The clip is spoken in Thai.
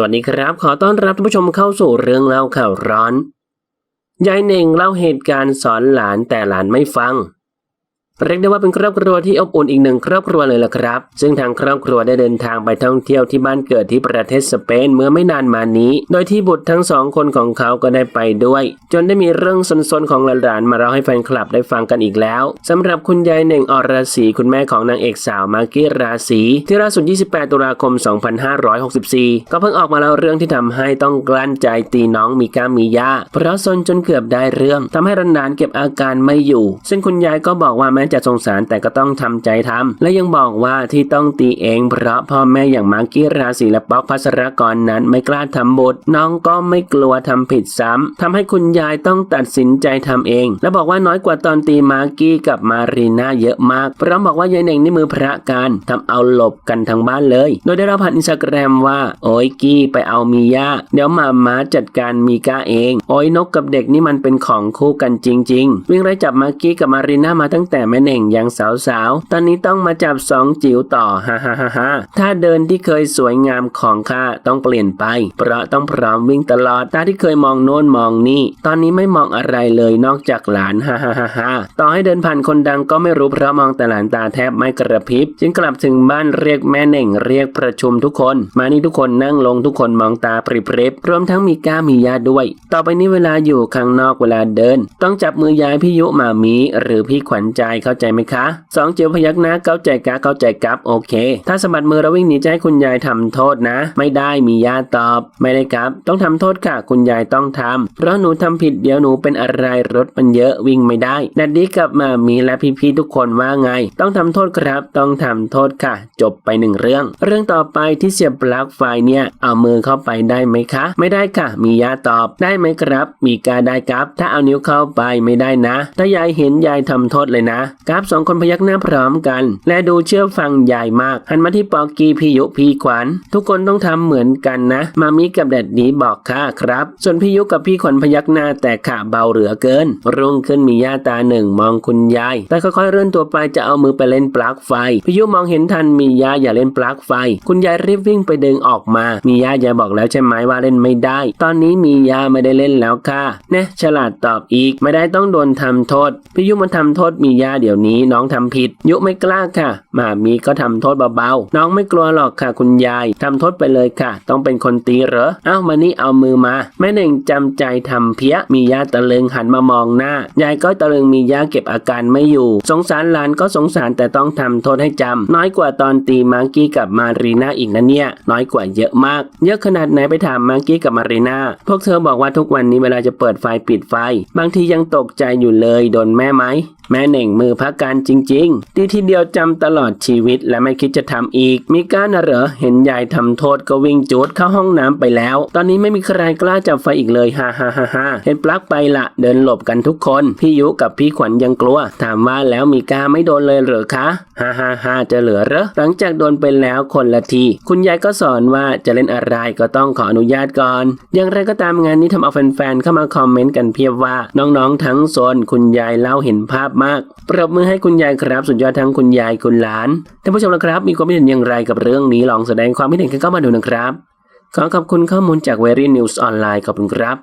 สวัสดีครับ ขอต้อนรับท่านผู้ชมเข้าสู่เรื่องเล่าข่าวร้อน ยายเน่งเล่าเหตุการณ์สอนหลานแต่หลานไม่ฟัง เรียกได้ว่าเป็นครอบครัวที่อบอุ่นอีกหนึ่งครอบครัวเลยล่ะครับ ซึ่งทางครอบครัวได้เดินทางไปท่องเที่ยวที่บ้านเกิดที่ประเทศสเปนเมื่อไม่นานมานี้ โดยที่บุตรทั้งสองคนของเขาก็ได้ไปด้วย จนได้มีเรื่องสนๆของหลานๆมาเล่าให้แฟนคลับได้ฟังกันอีกแล้วสำหรับคุณยายเน่งอรศรีคุณแม่ของนางเอกสาวมากกี้ราศีที่ล่าสุด 28 ตุลาคม 2564 ก็เพิ่งออกมาเล่าเรื่องที่ทำให้ต้องกลั้นใจตีน้องมีก้ามีย่าเพราะซนจนเกือบได้เรื่องทำให้หลานๆเก็บอาการไม่อยู่ ซึ่งคุณยายก็บอกว่าแม้จะสงสารแต่ก็ต้องทำใจทำและยังบอกว่าที่ต้องตีเองเพราะพ่อแม่อย่างมากกี้ราศีและป๊อกพัสรกรนั้นไม่กล้าทำบุตรน้องก็ไม่กลัวทำผิดซ้ำทำให้คุณยายต้องตัดสินใจทำเอง และบอกว่าน้อยกว่าตอนตีมากกี้กับมารีน่าเยอะมากพราะบอกว่ายายเน่งนี่มือพระการทำเอาหลบกันทั้งบ้านเลย โดยได้รับผ่านอินสตาแกรมว่า โอ้ยกี้ไปเอามีย่าเดี๋ยวมามาจัดการมีก้าเอง โอ้ยนกกับเด็กนี่มันเป็นของคู่กันจริง ๆ วิ่งไล่จับมากกี้กับมารีน่ามาตั้งแต่แม่เน่งยังสาวๆ ตอนนี้ต้องมาจับสองจิ๋วต่อฮ่าฮ่าฮ่าฮ่าถ้าเดินที่เคยสวยงามของข้าต้องเปลี่ยนไป เพราะต้องพร้อมวิ่งตลอดตาที่เคยมองโน้นมองนี่ ตอนนี้ไม่มองอะไรเลยนอกจากหลานฮ่าฮ่าฮ่าฮ่าต่อให้เดินผ่านคนดังก็ไม่รู้เพราะมองแต่หลานตาแทบไม่กระพริบ จึงกลับถึงบ้านเรียกแม่เน่งเรียกประชุมทุกคน มานี่ทุกคนนั่งลงทุกคนมองตาปริบๆรวมทั้งมีก้ามียาด้วย ต่อไปนี้เวลาอยู่ข้างนอกเวลาเดิน ต้องจับมือยายพี่ยุมามีหรือพี่ขวัญใจเข้าใจไหมคะสองเจียวพยักหน้าเข้าใจกะเข้าใจกับโอเค ถ้าสะบัดมือเราวิ่งหนีจะให้คุณยายทำโทษนะ ไม่ได้มียาตอบ ไม่ได้ครับ ต้องทำโทษค่ะ คุณยายต้องทำเพราะหนูทำผิดเดี๋ยวหนูเป็นอะไรรถมันเยอะวิ่งไม่ได้นัดดี้กลับมามีและพี่ๆทุกคนว่าไง ต้องทำโทษครับ ต้องทำโทษค่ะ จบไปหนึ่งเรื่อง เรื่องต่อไปที่เสียบปลั๊กไฟเนี่ย เอามือเข้าไปได้ไหมคะ ไม่ได้ค่ะ มียาตอบ ได้ไหมครับ มีกาได้ครับ ถ้าเอานิ้วเข้าไปไม่ได้นะ ถ้ายายเห็นยายทำโทษเลยนะครับสองคนพยักหน้าพร้อมกัน และดูเชื่อฟังยายมาก หันมาที่ปอกีพี่ยุพี่ขวัญทุกคนต้องทำเหมือนกันนะ มามิกับแดดดีบอกค่ะครับ ส่วนพี่ยุกับพี่ขวัญพยักหน้าแต่ขาเบาเหลือเกิน รุ่งขึ้นมีย่าตาหนึ่งมองคุณยาย แต่ค่อยๆเลื่อนตัวไปจะเอามือไปเล่นปลั๊กไฟพี่ยุมองเห็นทันมีย่าอย่าเล่นปลั๊กไฟ คุณยายรีบวิ่งไปดึงออกมา มีย่าอย่าบอกแล้วใช่ไหมว่าเล่นไม่ได้ ตอนนี้มีย่าไม่ได้เล่นแล้วค่ะเนะฉลาดตอบอีก ไม่ได้ต้องโดนทำโทษพี่ยุมาทำโทษมีย่าเดี๋ยวดี๋ยวนี้น้องทำผิด ยุไม่กล้าค่ะ มามีก็ทำโทษเบาๆ น้องไม่กลัวหรอกค่ะคุณยายทำโทษไปเลยค่ะ ต้องเป็นคนตีเหรอ เอ้ามานี่เอามือมา แม่หนึ่งจำใจทำเพี้ย มีย่าตะลึงหันมามองหน้า ยายก็ตะลึงมีย่าเก็บอาการไม่อยู่ สงสารหลานก็สงสารแต่ต้องทำโทษให้จำน้อยกว่าตอนตีมังกี้กับมารีนาอีกนะเนี่ย น้อยกว่าเยอะมาก เยอะขนาดไหนไปถามมังกี้กับมารีนาพวกเธอบอกว่าทุกวันนี้เวลาจะเปิดไฟปิดไฟ บางทียังตกใจอยู่เลยโดนแม่ไหม แม่เหน่งมือพักการจริงๆที่ทีเดียวจำตลอดชีวิตและไม่คิดจะทำอีก มีการน่ะเหรอเห็นยายทำโทษก็วิ่งจูดเข้าห้องน้ำไปแล้ว ตอนนี้ไม่มีใครกล้าจับไฟอีกเลยฮ่าฮ่าฮ่าฮ่าเห็นปลั๊กไปละเดินหลบกันทุกคน พี่ยุกับพี่ขวัญยังกลัว ถามว่าแล้วมีกาไม่โดนเลยเหรอคะฮ่าฮ่าฮ่าจะเหลือเหรอหลังจากโดนไปแล้วคนละทีคุณยายก็สอนว่าจะเล่นอะไรก็ต้องขออนุญาตก่อน อย่างไรก็ตามงานนี้ทำเอาแฟนๆเข้ามาคอมเมนต์กันเพียบว่าน้องๆทั้งโซนคุณยายเล่าเห็นภาพมาก ปรบมือให้คุณยายครับ สุดยอดทั้งคุณยายคุณหลานท่านผู้ชมนะครับ มีความคิดเห็นอย่างไรกับเรื่องนี้ลองแสดงความคิดเห็นกันเข้ามาดูนะครับ ขอขอบคุณข้อมูลจาก Very News ออนไลน์ขอบคุณครับ